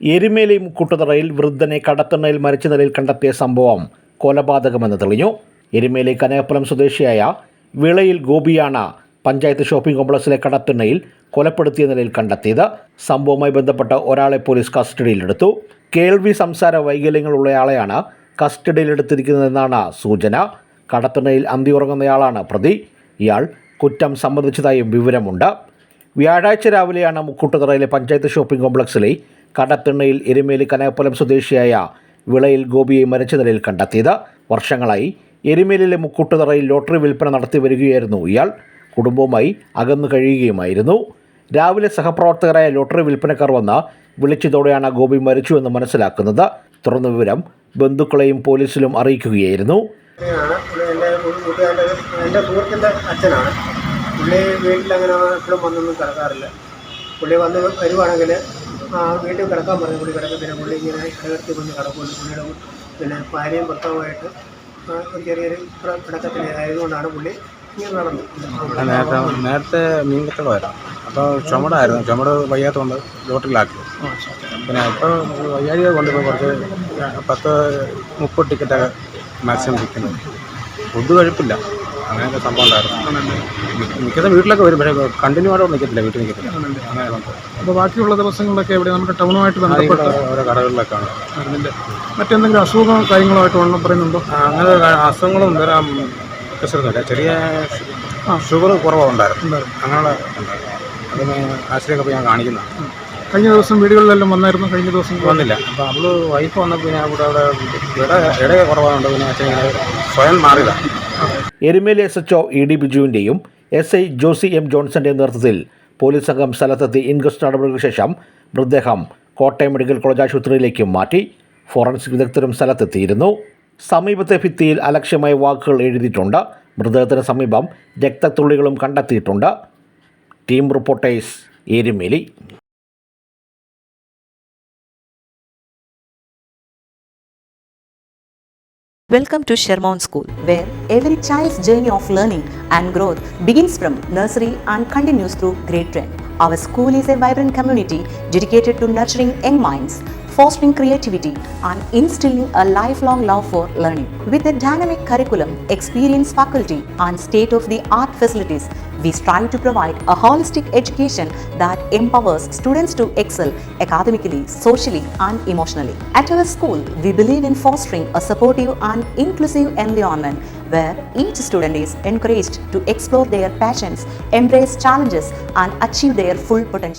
എരുമേലി കൂട്ടുതറയിൽ വൃദ്ധനെ കടത്തണ്ണയിൽ മരിച്ച നിലയിൽ കണ്ടെത്തിയ സംഭവം കൊലപാതകമെന്ന് തെളിഞ്ഞു. എരുമേലി കനകപ്പുറം സ്വദേശിയായ വിളയിൽ ഗോപിയാണ് പഞ്ചായത്ത് ഷോപ്പിംഗ് കോംപ്ലക്സിലെ കടത്തിണ്ണയിൽ കൊലപ്പെടുത്തിയ നിലയിൽ കണ്ടെത്തിയത്. സംഭവവുമായി ബന്ധപ്പെട്ട ഒരാളെ പോലീസ് കസ്റ്റഡിയിലെടുത്തു. കേൾവി സംസാര വൈകല്യങ്ങളുള്ളയാളെയാണ് കസ്റ്റഡിയിലെടുത്തിരിക്കുന്നതെന്നാണ് സൂചന. കടത്തിണ്ണയിൽ അന്തിയുറങ്ങുന്നയാളാണ് പ്രതി. ഇയാൾ കുറ്റം സംബന്ധിച്ചതായും വിവരമുണ്ട്. വ്യാഴാഴ്ച രാവിലെയാണ് മുക്കൂട്ടുതറയിലെ പഞ്ചായത്ത് ഷോപ്പിംഗ് കോംപ്ലക്സിലെ കടത്തിണ്ണയിൽ എരുമേലി കനകപ്പലം സ്വദേശിയായ വിളയിൽ ഗോപിയെ മരിച്ച നിലയിൽ കണ്ടെത്തിയത്. വർഷങ്ങളായി എരുമേലിലെ മുക്കൂട്ടുതറയിൽ ലോട്ടറി വിൽപ്പന നടത്തി വരികയായിരുന്നു ഇയാൾ. കുടുംബവുമായി അകന്നു കഴിയുകയുമായിരുന്നു. രാവിലെ സഹപ്രവർത്തകരായ ലോട്ടറി വിൽപ്പനക്കാർ വന്ന് വിളിച്ചതോടെയാണ് ഗോപി മരിച്ചുവെന്ന് മനസ്സിലാക്കുന്നത്. തുറന്ന വിവരം ബന്ധുക്കളെയും പോലീസിലും അറിയിക്കുകയായിരുന്നു. എന്റെ സുഹൃത്തിന്റെ അച്ഛനാണ്. പുള്ളി വീട്ടിൽ അങ്ങനെ എപ്പോഴും വന്നൊന്നും കിടക്കാറില്ല. പുള്ളി വന്ന് വരുവാണെങ്കിൽ വീട്ടിൽ കിടക്കാൻ പറഞ്ഞു. പുള്ളി കിടക്കത്തില്ല. പുള്ളി ഇങ്ങനെ കിടത്തി കൊണ്ട് കിടക്കുമല്ലോ പുള്ളിയുടെ പിന്നെ ഭാര്യയും ഭർത്താവുമായിട്ട് ഒരു ചെറിയൊരു ആയതുകൊണ്ടാണ് പുള്ളി നേരത്തെ നേരത്തെ മീൻ കച്ചവടമായിരുന്നു അപ്പോൾ ചുമടായിരുന്നു. ചുമട് വയ്യാത്തതുകൊണ്ട് ലോട്ടറിലാക്കി പിന്നെ ഇപ്പോൾ വയ്യാഴിക കൊണ്ടിപ്പോൾ കുറച്ച് പത്ത് മുപ്പത് ടിക്കറ്റൊക്കെ മാക്സിമം വിൽക്കുന്നത് ഫുഡ് കഴിപ്പില്ല. അങ്ങനെയൊക്കെ സംഭവം ഉണ്ടായിരുന്നു. മിക്കതും വീട്ടിലൊക്കെ വരും പക്ഷേ കണ്ടിന്യൂ ആയിട്ട് നിൽക്കത്തില്ല വീട്ടിൽ നിൽക്കത്തില്ല അങ്ങനെ അപ്പോൾ ബാക്കിയുള്ള ദിവസങ്ങളിലൊക്കെ എവിടെ നമുക്ക് ടൗണുമായിട്ട് ബന്ധപ്പെട്ട ഓരോ കടകളിലൊക്കെയാണ് ആണ് മറ്റെന്തെങ്കിലും അസുഖമോ കാര്യങ്ങളായിട്ട് വണ്ണം പറയുന്നുണ്ടോ? അങ്ങനെ അസുഖങ്ങളും വരാൻ പ്രശ്നമൊന്നുമില്ല. ചെറിയ ഷുഗർ കുറവുണ്ടായിരുന്നു. അങ്ങനെയുള്ള അതിന് ആശുപത്രിയൊക്കെ പോയി ഞാൻ കാണിക്കുന്നതാണ് കഴിഞ്ഞ ദിവസം വീടുകളിലെല്ലാം വന്നായിരുന്നു? കഴിഞ്ഞ ദിവസം വന്നില്ല. അപ്പോൾ അവൾ വൈഫ് വന്നപ്പോൾ പിന്നെ അവിടെ അവിടെ ഇട ഇടയെ കുറവാകുണ്ട് പിന്നെ അച്ഛൻ സ്വയം മാറിയതാണ് Erumeli S H O E D ബിജുവിന്റെയും S I Josy M ജോൺസന്റെ നേതൃത്വത്തിൽ പോലീസ് സംഘം സ്ഥലത്തെത്തി ഇൻക്വസ്റ്റ് നടപടികൾക്ക് ശേഷം മൃതദേഹം കോട്ടയം മെഡിക്കൽ കോളേജ് ആശുപത്രിയിലേക്ക് മാറ്റി ഫോറൻസിക് വിദഗ്ധരും സ്ഥലത്തെത്തിയിരുന്നു. സമീപത്തെ ഭിത്തിയിൽ അലക്ഷ്യമായ വാക്കുകൾ എഴുതിയിട്ടുണ്ട്. മൃതദേഹത്തിന് സമീപം രക്തത്തുള്ളികളും കണ്ടെത്തിയിട്ടുണ്ട്. Team reporters Erumeli Welcome to Shermon School, where every child's journey of learning and growth begins from nursery and continues through grade 10. Our school is a vibrant community dedicated to nurturing young minds, fostering creativity, and instilling a lifelong love for learning. With a dynamic curriculum, experienced faculty, and state of the art facilities, we strive to provide a holistic education that empowers students to excel academically, socially, and emotionally. At our school, we believe in fostering a supportive and inclusive environment where each student is encouraged to explore their passions, embrace challenges, and achieve their full potential.